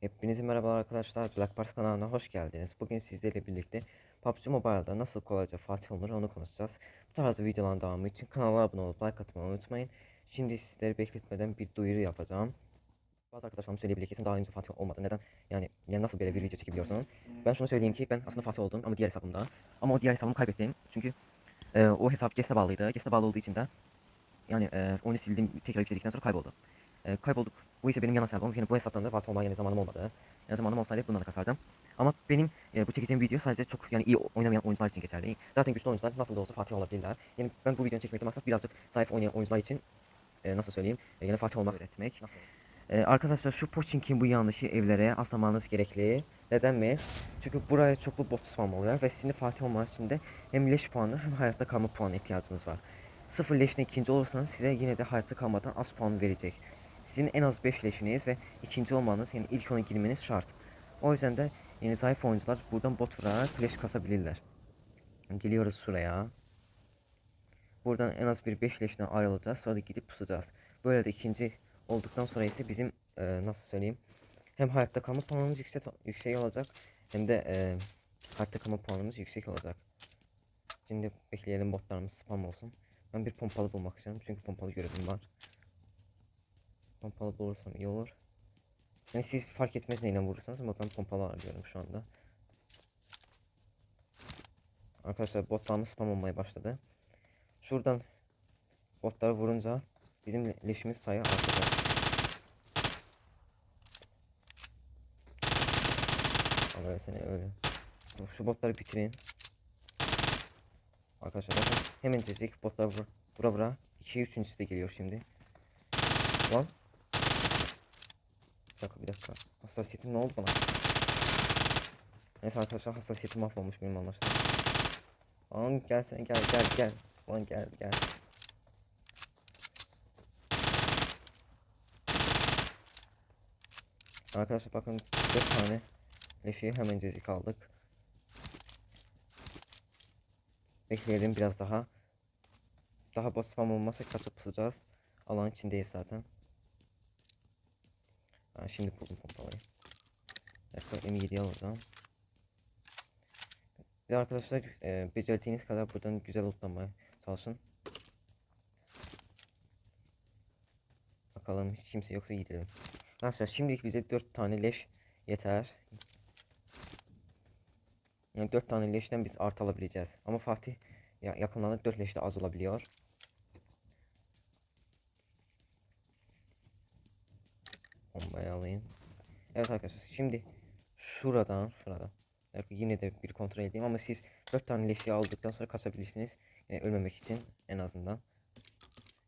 Hepinize merhabalar arkadaşlar. Black Bars kanalına hoş geldiniz. Bugün sizlerle birlikte PUBG Mobile'da nasıl kolayca Fatih olunur onu konuşacağız. Bu tarz videoların devamı için kanala abone olup like atmayı unutmayın. Şimdi sizleri bekletmeden bir duyuru yapacağım. Bazı arkadaşlarım söyleyebilir ki daha önce Fatih olmadı. Neden? Yani, yani nasıl böyle bir video çekebiliyorsun? Ben şunu söyleyeyim ki ben aslında Fatih oldum ama diğer hesabımda. Ama o diğer hesabımı kaybettim. Çünkü e, o hesap GES'e bağlıydı. GES'e bağlı olduğu için de yani e, onu sildim tekrar yükledikten sonra kayboldu. E, kaybolduk. Bu ise benim yan hesabım. Yani bu hesaptan da Fatih olmaya yani zamanım olmadı. Yani zamanım olsaydı bundan da kasardım. Ama benim e, bu çekeceğim video sadece çok yani iyi oynamayan oyuncular için geçerli. Zaten güçlü oyuncular nasıl da olsa Fatih olabilirler. Yani ben bu videonu çekmekten maksat birazcık zayıf oynayan oyuncular için e, nasıl söyleyeyim e, yani Fatih olmak öğretmek. E, arkadaşlar şu Pochinkin bu yanlışı evlere atlamanız gerekli. Neden mi? Çünkü buraya çoklu bot spam oluyor ve sizin Fatih olmanız için de hem leş puanı hem hayatta kalma puanı ihtiyacınız var. Sıfır leşine ikinci olursanız size yine de hayatta kalmadan az puan verecek. Sizin en az 5 leşiniz ve ikinci olmanız yani ilk ona girmeniz şart. O yüzden de yani zayıf oyuncular buradan bot vurarak flash kasabilirler. Geliyoruz şuraya. Buradan en az bir 5 leşten ayrılacağız. Sonra gidip pusacağız. Böyle de ikinci olduktan sonra ise bizim e, nasıl söyleyeyim hem hayatta kalma puanımız yüksek, yüksek olacak hem de e, hayatta kalma puanımız yüksek olacak. Şimdi bekleyelim botlarımız spam olsun. Ben bir pompalı bulmak istiyorum çünkü pompalı görevim var. Pompalı bulursam iyi olur. Yani siz fark etmez neyle vurursanız ama ben pompalı arıyorum şu anda. Arkadaşlar botlarımız spam olmaya başladı. Şuradan botları vurunca bizim le- leşimiz sayı artacak. Allah seni öyle. Şu- botları bitirin. Arkadaşlar bakın hemen cecik botlar vur, vura vura. 2 üçüncüsü de geliyor şimdi. Lan. Bir dakika bir dakika. Hassasiyetim ne oldu bana? Neyse arkadaşlar hassasiyetim mahvolmuş benim anlaşılan. Lan gel sen gel gel gel. Lan gel gel. Arkadaşlar bakın 4 tane leşi hemen cezik aldık. Bekleyelim biraz daha. Daha bot spam olmazsa kaçıp pusacağız. Alan içindeyiz zaten. Ha, şimdi buldum pompalayı. Yakın M7'yi alacağım. Ve arkadaşlar e, becerdiğiniz kadar buradan güzel lootlamaya çalışın. Bakalım hiç kimse yoksa gidelim. Arkadaşlar şimdilik bize 4 tane leş yeter. Yani 4 tane leşten biz art alabileceğiz. Ama Fatih ya yakınlarda 4 leş de az olabiliyor. Bombayı alayım. Evet arkadaşlar şimdi şuradan şuradan Evet, yine de bir kontrol edeyim ama siz 4 tane leşi aldıktan sonra kasabilirsiniz. Yani ölmemek için en azından.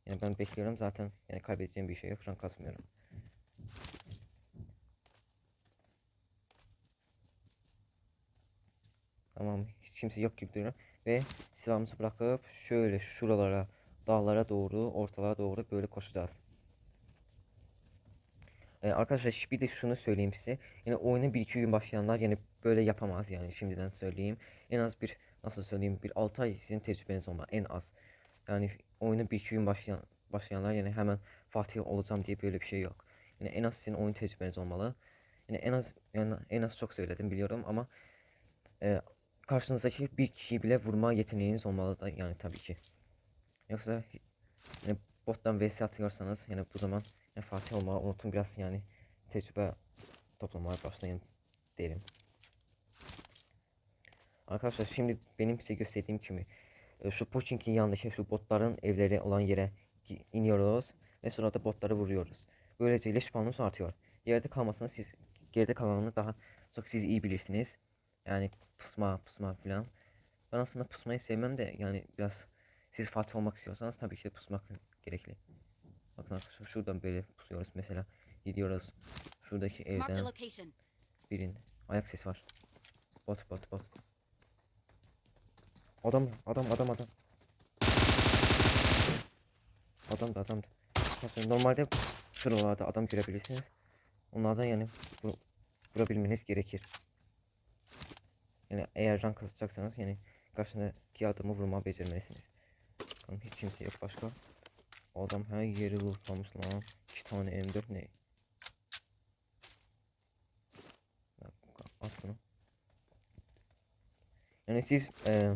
Yani ben bekliyorum zaten yani kaybedeceğim bir şey yok. Şu an kasmıyorum. Tamam hiç kimse yok gibi duruyor. Ve silahımızı bırakıp şöyle şuralara dağlara doğru ortalara doğru böyle koşacağız. Ee, arkadaşlar bir de şunu söyleyeyim size. Yani oyuna 1-2 gün başlayanlar yani böyle yapamaz yani şimdiden söyleyeyim. En az bir nasıl söyleyeyim bir 6 ay sizin tecrübeniz olmalı en az. Yani oyuna 1-2 gün başlayan başlayanlar yani hemen Fatih olacağım diye böyle bir şey yok. Yani en az sizin oyun tecrübeniz olmalı. Yani en az yani en az çok söyledim biliyorum ama e, karşınızdaki bir kişiyi bile vurma yeteneğiniz olmalı da yani tabii ki. Yoksa yani bottan vs atıyorsanız yani bu zaman yani Fatih olmayı unutun biraz yani tecrübe toplamaya başlayın derim. Arkadaşlar şimdi benim size gösterdiğim gibi e, şu Pochinkin yanındaki şu botların evleri olan yere iniyoruz ve sonra da botları vuruyoruz. Böylece leş puanımız artıyor. Yerde kalmasını siz geride kalanını daha çok siz iyi bilirsiniz. Yani pusma pusma filan. Ben aslında pusmayı sevmem de yani biraz siz Fatih olmak istiyorsanız tabii ki de pusmak gerekli. Bakın arkadaşlar şuradan böyle pusuyoruz mesela. Gidiyoruz şuradaki evden birin ayak sesi var. Bot bot bot. Adam adam adam adam. Adam da adam da. Arkadaşlar normalde şuralarda adam görebilirsiniz. Onlardan yani bu, vurabilmeniz gerekir. Yani eğer rank kasacaksanız yani karşındaki adamı vurma becermelisiniz. Hiç kimse yok başka. Adam her yeri lootlamış lan. 2 tane M4 ne? At bunu. Yani siz e,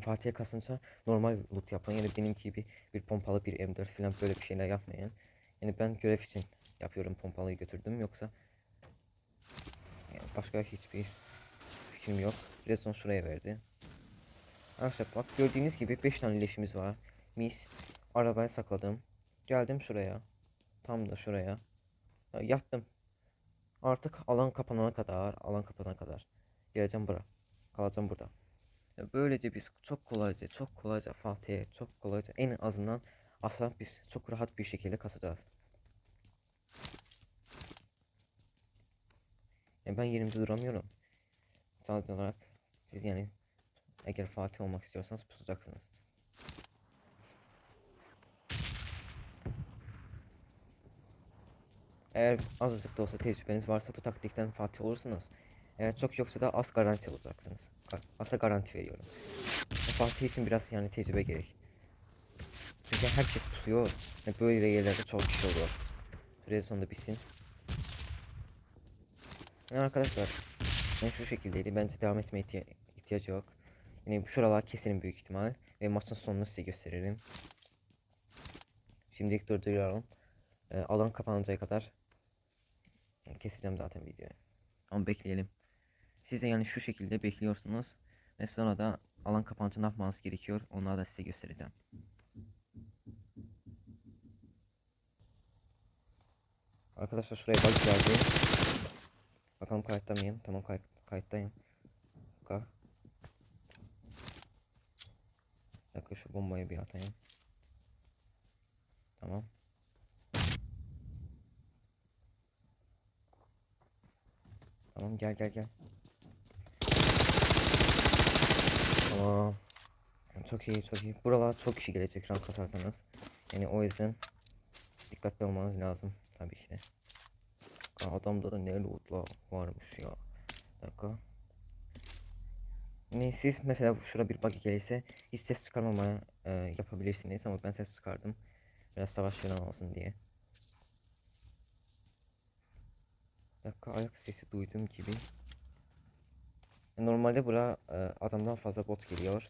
Fatih'e kasınca normal loot yapın. Yani benim gibi bir pompalı bir M4 falan böyle bir şeyler yapmayın. Yani ben görev için yapıyorum pompalıyı götürdüm yoksa yani başka hiçbir fikrim yok. Redstone şuraya verdi. Arkadaşlar bak gördüğünüz gibi 5 tane leşimiz var. Mis. Arabaya sakladım. Geldim şuraya. Tam da şuraya. Ya, Yattım. Artık alan kapanana kadar, alan kapanana kadar geleceğim bura. Kalacağım burada. Böylece biz çok kolayca, çok kolayca Fatih'e, çok kolayca en azından aslında biz çok rahat bir şekilde kasacağız. Ya ben yerimde duramıyorum. Sadece olarak siz yani eğer Fatih olmak istiyorsanız pusacaksınız. Eğer azıcık da olsa tecrübeniz varsa bu taktikten Fatih olursunuz. Eğer çok yoksa da az garanti olacaksınız. Asa garanti veriyorum. Fatih için biraz yani tecrübe gerek. Çünkü herkes pusuyor. Yani böyle yerlerde çok kişi oluyor. Süre sonunda bitsin. Yani arkadaşlar yani şu şekildeydi. Bence devam etmeye ihtiya- ihtiyacı yok. Yani şuralar kesin büyük ihtimal. Ve maçın sonunu size gösteririm. Şimdilik durduruyorum. Ee, alan kapanıncaya kadar keseceğim zaten videoyu. Ama bekleyelim. Siz de yani şu şekilde bekliyorsunuz. Ve sonra da alan kapanınca ne yapmanız gerekiyor. Onları da size göstereceğim. Arkadaşlar şuraya bug geldi. Bakalım kayıtta mıyım? Tamam kay kayıttayım. Ka Bir dakika şu bombayı bir atayım. Tamam. Tamam gel gel gel. Tamam. Çok iyi çok iyi. Buralar çok kişi gelecek rank kasarsanız. Yani o yüzden dikkatli olmanız lazım tabii ki de. Adamda da ne lootla varmış ya. Bir dakika. Ne siz mesela şura bir bug gelirse hiç ses çıkarmamaya e, yapabilirsiniz ama ben ses çıkardım. Biraz savaş falan olsun diye. Bir dakika ayak sesi duydum gibi. E, Normalde bura e, adamdan fazla bot geliyor.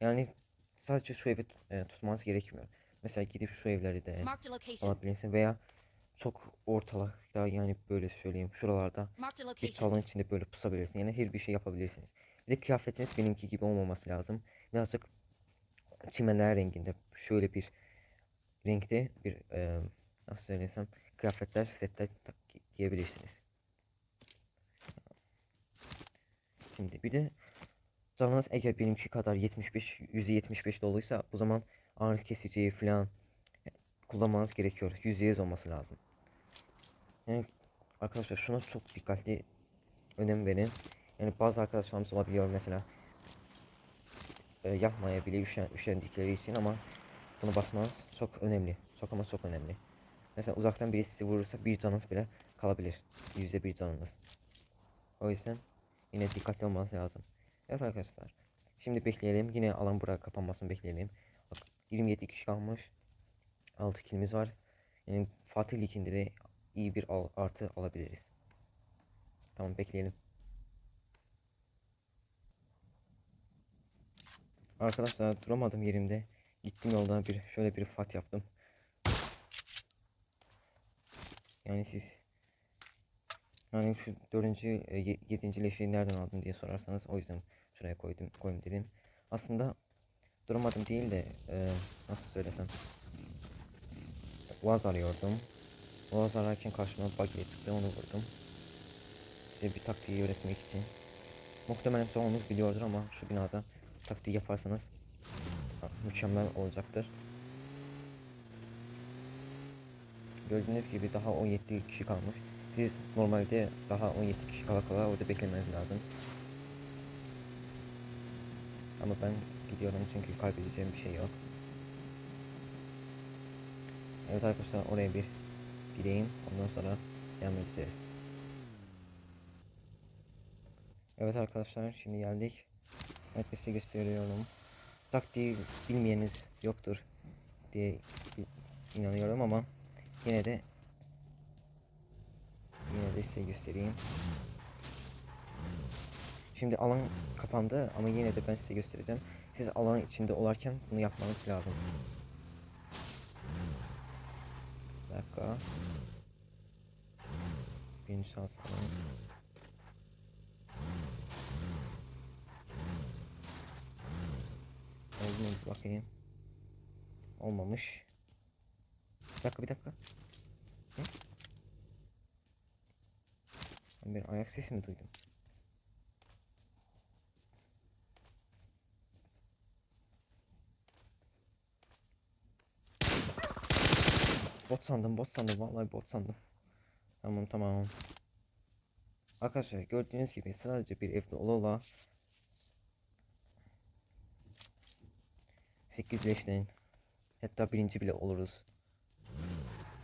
Yani sadece şu evi e, tutmanız gerekmiyor. Mesela gidip şu evleri de alabilirsin veya çok ortalıkta yani böyle söyleyeyim şuralarda bir salon içinde böyle pusabilirsin. Yani her bir şey yapabilirsiniz. Bir de kıyafetiniz benimki gibi olmaması lazım. Birazcık çimenler renginde şöyle bir renkte bir e, nasıl söylesem kıyafetler setler giyebilirsiniz. Şimdi bir de canınız eğer benimki kadar 75 %75 doluysa bu zaman ağrı kesiciyi falan kullanmanız gerekiyor. %100 olması lazım. Yani arkadaşlar şuna çok dikkatli önem verin. Yani bazı arkadaşlarımız olabiliyor mesela e, yapmaya bile üşen, üşendikleri için ama bunu basmanız çok önemli. Çok ama çok önemli. Mesela uzaktan biri sizi vurursa bir canınız bile kalabilir. Yüzde bir canınız. O yüzden yine dikkatli olmanız lazım. Evet arkadaşlar. Şimdi bekleyelim. Yine alan bura kapanmasını bekleyelim. Bak 27 kişi kalmış. 6 kilimiz var. Yani Fatih Ligi'nde de iyi bir artı alabiliriz. Tamam bekleyelim. Arkadaşlar duramadım yerimde. Gittim yoldan bir şöyle bir fat yaptım. Yani siz yani şu dördüncü, e, ye- yedinci leşi nereden aldın diye sorarsanız o yüzden şuraya koydum koyayım dedim. Aslında duramadım değil de e, nasıl söylesem Vaz arıyordum. Vaz ararken karşıma buggy çıktı onu vurdum. Size bir taktiği öğretmek için. Muhtemelen çoğunuz biliyordur ama şu binada taktiği yaparsanız ha, mükemmel olacaktır. Gördüğünüz gibi daha 17 kişi kalmış. Siz normalde daha 17 kişi kala kala orada beklemeniz lazım. Ama ben gidiyorum çünkü kaybedeceğim bir şey yok. Evet arkadaşlar oraya bir gideyim. Ondan sonra devam edeceğiz. Evet arkadaşlar şimdi geldik. Evet size gösteriyorum. Taktiği bilmeyeniniz yoktur diye inanıyorum ama yine de yine de size göstereyim. Şimdi alan kapandı ama yine de ben size göstereceğim. Siz alanın içinde olarken bunu yapmanız lazım. Bir dakika. Birinci şans falan. Oldu bakayım. Olmamış. Bir dakika bir dakika. Ben bir ayak sesi mi duydum? Bot sandım, bot sandım. Vallahi bot sandım. Tamam, tamam. Arkadaşlar gördüğünüz gibi sadece bir evde ola ola 8 5'ten hatta birinci bile oluruz.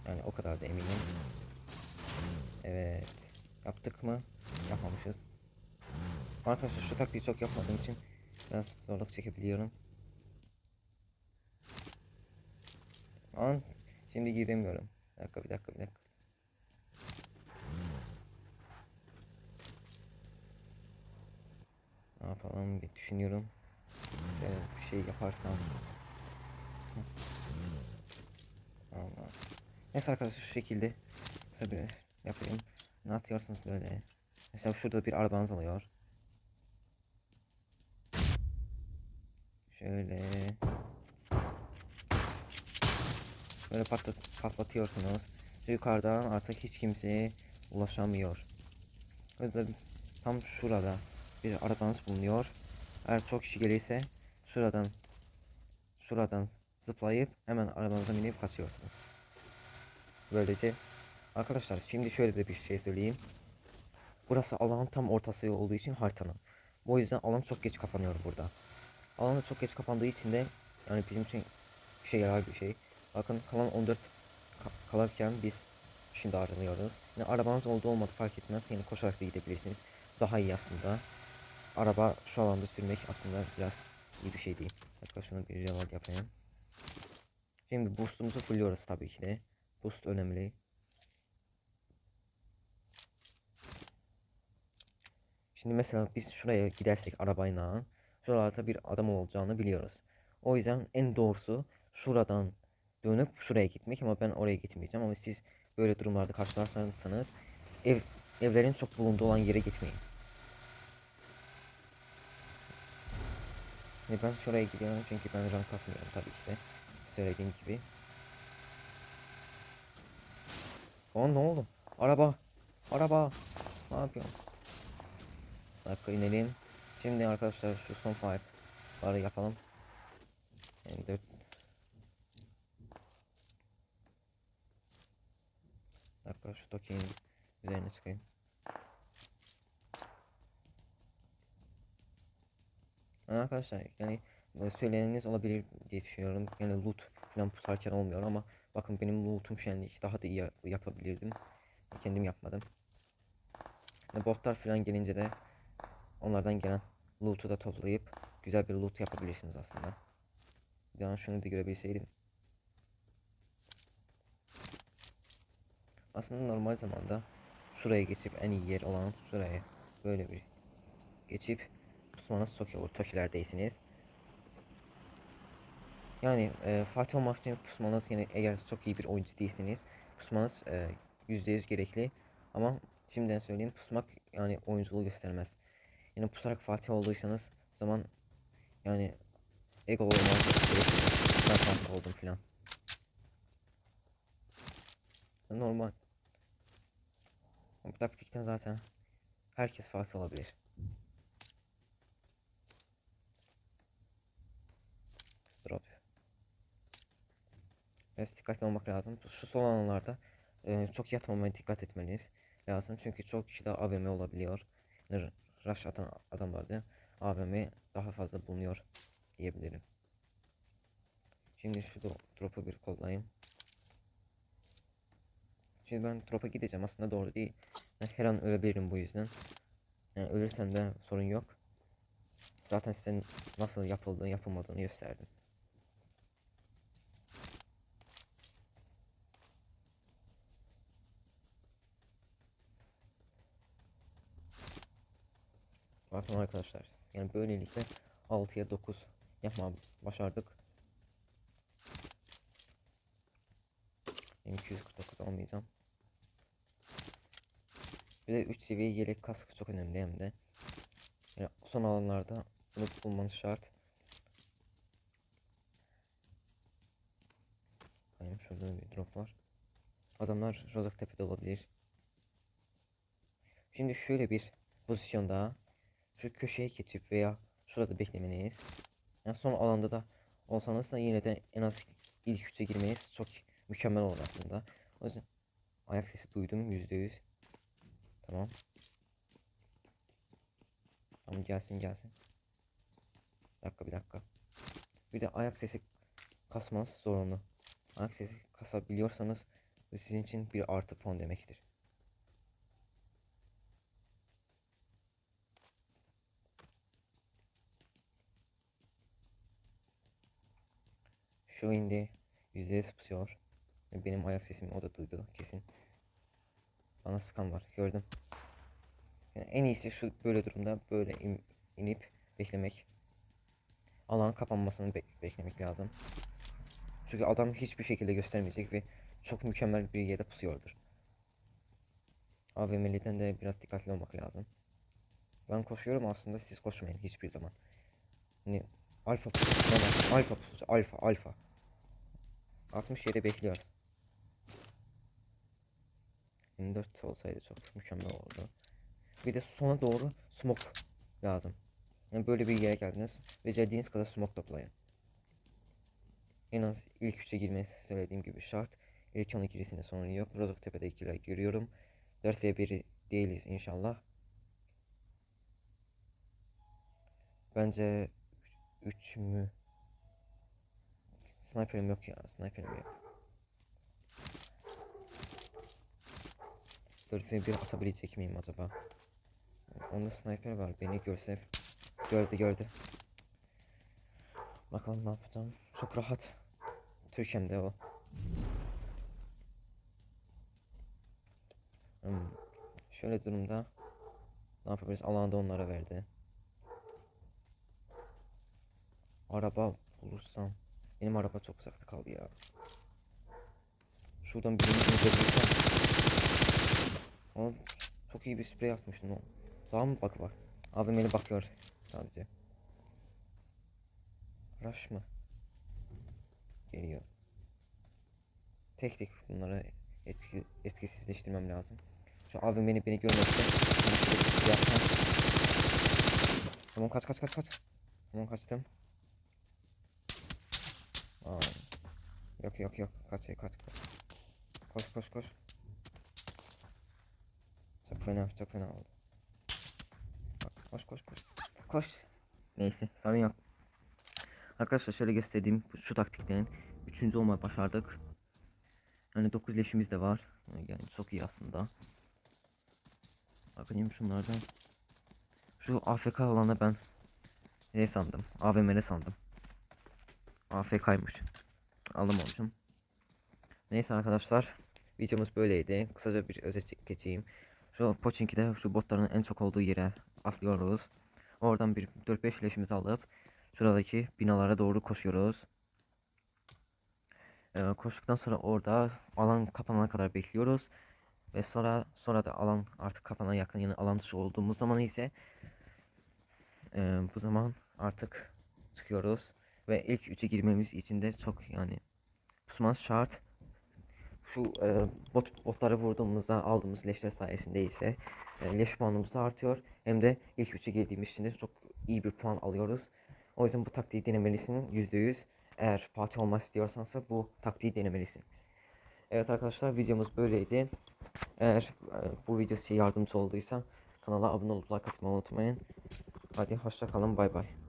Yani o kadar da eminim. Evet. Yaptık mı? Yapmamışız. Arkadaşlar şu taktiği çok yapmadığım için biraz zorluk çekebiliyorum. An şimdi giremiyorum. Bir dakika bir dakika bir dakika. Ne yapalım bir düşünüyorum. Şöyle bir şey yaparsam. Allah. Neyse arkadaşlar şu şekilde kısa yapayım. Ne atıyorsunuz böyle? Mesela şurada bir arabanız oluyor. Şöyle. Böyle patlat patlatıyorsunuz. Yukarıdan artık hiç kimseye ulaşamıyor. Öyle tam şurada bir arabanız bulunuyor. Eğer çok kişi gelirse şuradan şuradan zıplayıp hemen arabanıza binip kaçıyorsunuz. Böylece arkadaşlar şimdi şöyle de bir şey söyleyeyim. Burası alanın tam ortası olduğu için haritanın. O yüzden alan çok geç kapanıyor burada. Alan da çok geç kapandığı için de yani bizim için işe yarar bir şey. Bakın kalan 14 ka- kalırken biz şimdi ayrılıyoruz. Yani arabanız oldu olmadı fark etmez. Yani koşarak da gidebilirsiniz. Daha iyi aslında. Araba şu alanda sürmek aslında biraz iyi bir şey değil. Hatta şunu bir reload yapayım. Şimdi boostumuzu fulluyoruz tabii ki de. Boost önemli. Şimdi mesela biz şuraya gidersek arabayla şuralarda bir adam olacağını biliyoruz. O yüzden en doğrusu şuradan dönüp şuraya gitmek ama ben oraya gitmeyeceğim ama siz böyle durumlarda karşılarsanız ev evlerin çok bulunduğu olan yere gitmeyin. Ve ben şuraya gidiyorum çünkü ben rank kasmıyorum tabii ki de. Söylediğim gibi. Aa ne oldu? Araba. Araba. Ne yapıyorsun? Dakika inelim. Şimdi arkadaşlar şu son fight'ları yapalım. Yani 4 Bir dakika şu Toki'nin üzerine çıkayım. Yani arkadaşlar yani e, söyleyeniniz olabilir diye düşünüyorum. Yani loot falan pusarken olmuyor ama bakın benim lootum şenlik daha da iyi ya- yapabilirdim. Kendim yapmadım. Yani botlar falan gelince de onlardan gelen loot'u da toplayıp güzel bir loot yapabilirsiniz aslında. Yani şunu da görebilseydim. Aslında normal zamanda şuraya geçip en iyi yer olan şuraya böyle bir geçip pusmanız çok iyi olur. Tokilerdeysiniz. Yani e, Fatih olmak için pusmanız yani eğer çok iyi bir oyuncu değilseniz pusmanız e, %100 gerekli. Ama şimdiden söyleyeyim pusmak yani oyunculuğu göstermez. Yani pusarak Fatih olduysanız o zaman yani ego olmanız gerekir. Ben Fatih oldum filan. Normal. Bu taktikten zaten herkes Fatih olabilir. Drop. Biraz dikkatli olmak lazım. Şu son alanlarda e, çok yatmamaya dikkat etmeniz lazım. Çünkü çok kişi de AVM olabiliyor. Rush atan adamlarda AVM daha fazla bulunuyor diyebilirim. Şimdi şu drop'u bir kollayayım. Şimdi ben drop'a gideceğim aslında doğru değil. Ben her an ölebilirim bu yüzden. Yani ölürsem de sorun yok. Zaten size nasıl yapıldığını yapılmadığını gösterdim. Bakın arkadaşlar. Yani böylelikle 6'ya 9 yapma başardık. Benim 249 almayacağım. Bir de 3 seviye yelek kask çok önemli hem de. Yani son alanlarda bunu bulmanız şart. Benim şurada bir drop var. Adamlar Rozoktepe'de olabilir. Şimdi şöyle bir pozisyonda şu köşeye geçip veya şurada beklemeniz. Yani son alanda da olsanız da yine de en az ilk üçe girmeniz çok mükemmel olur aslında. O yüzden ayak sesi duydum yüzde yüz. Tamam. Tamam gelsin gelsin. Bir dakika bir dakika. Bir de ayak sesi kasmanız zorunlu. Ayak sesi kasabiliyorsanız bu sizin için bir artı puan demektir. Şu indi yüzde. Ve Benim ayak sesimi o da duydu kesin. Bana sıkan var gördüm. Yani en iyisi şu böyle durumda böyle in- inip beklemek. Alan kapanmasını bek- beklemek lazım. Çünkü adam hiçbir şekilde göstermeyecek ve çok mükemmel bir yere pusuyordur. AVM'liden de biraz dikkatli olmak lazım. Ben koşuyorum aslında siz koşmayın hiçbir zaman. Hani alfa pusucu, alfa pusucu, alfa, alfa. 60 yere bekliyoruz. 24 olsaydı çok mükemmel olurdu. Bir de sona doğru smoke lazım. Yani böyle bir yere geldiniz. Becerdiğiniz kadar smoke toplayın. En az ilk üçe girmesi söylediğim gibi şart. İlk 12'lisinde sorun yok. Rozoktepe'de ikiler görüyorum. 4 ve 1 değiliz inşallah. Bence 3 mü? Sniper'im yok ya. Sniper'im yok. 4 ve 1 atabilecek miyim acaba? Onda sniper var. Beni görse gördü gördü. Bakalım ne yapacağım. Çok rahat. Türkiye'mde o. Hmm. Şöyle durumda ne yapabiliriz? Alanda onlara verdi. Araba bulursam. Benim araba çok uzakta kaldı ya. Şuradan birini indirebilirsem. Ama çok iyi bir sprey atmıştın o. Daha mı bak var? Abi beni bakıyor sadece. Rush mı? Geliyor. Tek tek bunları etki, etkisizleştirmem lazım. Şu abim beni beni görmezse şey. Tamam kaç kaç kaç kaç. Tamam kaçtım. Aa. Yok yok yok kaç kaç kaç. Koş koş koş. Çok fena çok fena oldu. Koş koş koş. Koş. Neyse sorun yok. Arkadaşlar şöyle göstereyim şu taktiklerin. Üçüncü olmayı başardık. Yani 9 leşimiz de var. Yani çok iyi aslında. Bakayım şunlardan. Şu AFK alana ben ne sandım? AVM'de sandım. AFK'ymış. Alamamışım. Neyse arkadaşlar. Videomuz böyleydi. Kısaca bir özet geçeyim. Şu Pochinki'de şu botların en çok olduğu yere atlıyoruz. Oradan bir 4-5 leşimizi alıp şuradaki binalara doğru koşuyoruz. Ee, koştuktan sonra orada alan kapanana kadar bekliyoruz. Ve sonra sonra da alan artık kapana yakın yani alan dışı olduğumuz zaman ise e, bu zaman artık çıkıyoruz. Ve ilk üçe girmemiz için de çok yani pusmanız şart. Şu e, bot, botları vurduğumuzda aldığımız leşler sayesinde ise e, leş puanımız artıyor. Hem de ilk üçe girdiğimiz için de çok iyi bir puan alıyoruz. O yüzden bu taktiği denemelisin %100. Eğer Fatih olmak istiyorsansa bu taktiği denemelisin. Evet arkadaşlar videomuz böyleydi. Eğer e, bu video size yardımcı olduysa kanala abone olup like atmayı unutmayın. Hadi hoşça kalın bay bay.